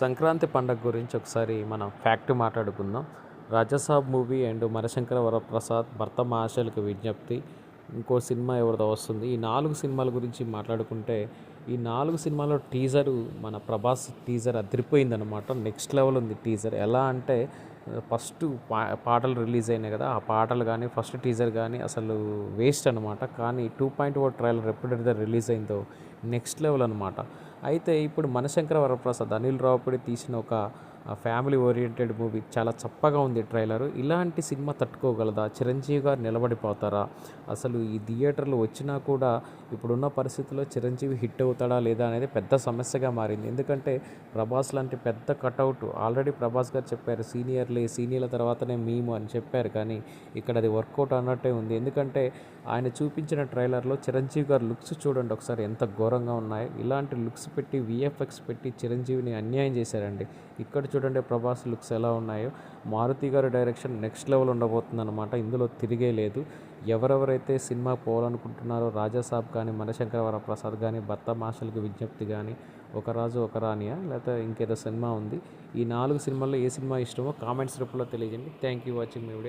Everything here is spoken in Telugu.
సంక్రాంతి పండగ గురించి ఒకసారి మనం ఫ్యాక్ట్ మాట్లాడుకుందాం. రాజసాబ్ మూవీ అండ్ మనశంకర వరప్రసాద్ భర్త మహాశయులకు విజ్ఞప్తి. ఇంకో సినిమా ఎవరిదో వస్తుంది. ఈ నాలుగు సినిమాల గురించి మాట్లాడుకుంటే ఈ నాలుగు సినిమాలో టీజరు మన ప్రభాస్ టీజర్ అదిరిపోయిందనమాట నెక్స్ట్ లెవెల్ ఉంది టీజర్. ఎలా అంటే ఫస్ట్ పా పాటలు రిలీజ్ అయినాయి కదా ఆ పాటలు కానీ ఫస్ట్ టీజర్ కానీ అసలు వేస్ట్ అనమాట కానీ టూ పాయింట్ ఓ ట్రైలర్ ఎప్పుడైతే రిలీజ్ అయిందో నెక్స్ట్ లెవెల్ అనమాట అయితే ఇప్పుడు మనశంకర వరప్రసాద్ అనిల్ రావుపూడి తీసిన ఒక ఫ్యామిలీ ఓరియంటెడ్ మూవీ చాలా చప్పగా ఉంది ట్రైలర్. ఇలాంటి సినిమా తట్టుకోగలదా? చిరంజీవి గారు నిలబడిపోతారా? అసలు ఈ థియేటర్లు వచ్చినా కూడా ఇప్పుడున్న పరిస్థితుల్లో చిరంజీవి హిట్ అవుతాడా లేదా అనేది పెద్ద సమస్యగా మారింది. ఎందుకంటే ప్రభాస్ లాంటి పెద్ద కటౌట్ ఆల్రెడీ ప్రభాస్ గారు చెప్పారు సీనియర్లే సీనియర్ల తర్వాతనే మేము అని చెప్పారు. కానీ ఇక్కడ అది వర్కౌట్ అన్నట్టే ఉంది. ఎందుకంటే ఆయన చూపించిన ట్రైలర్లో చిరంజీవి గారు లుక్స్ చూడండి ఒకసారి ఎంత ఘోరంగా ఉన్నాయి. ఇలాంటి లుక్స్ పెట్టి విఎఫ్ఎక్స్ పెట్టి చిరంజీవిని అన్యాయం చేశారండి. ఇక్కడ చూడండి ప్రభాస్ లుక్స్ ఎలా ఉన్నాయో. మారుతి గారి డైరెక్షన్ నెక్స్ట్ లెవెల్ ఉండబోతుంది అనమాట ఇందులో తిరిగే లేదు. ఎవరెవరైతే సినిమా పోవాలనుకుంటున్నారో రాజాసాబ్ కానీ మనశంకర వరప్రసాద్ కానీ భర్త మాషల్కి విజ్ఞప్తి కానీ ఒక రాజు ఒక రానియా లేకపోతే ఇంకేదో సినిమా ఉంది. ఈ నాలుగు సినిమాల్లో ఏ సినిమా ఇష్టమో కామెంట్స్ రూపంలో తెలియజేయండి. థ్యాంక్ యూ వాచింగ్ మీ వీడియో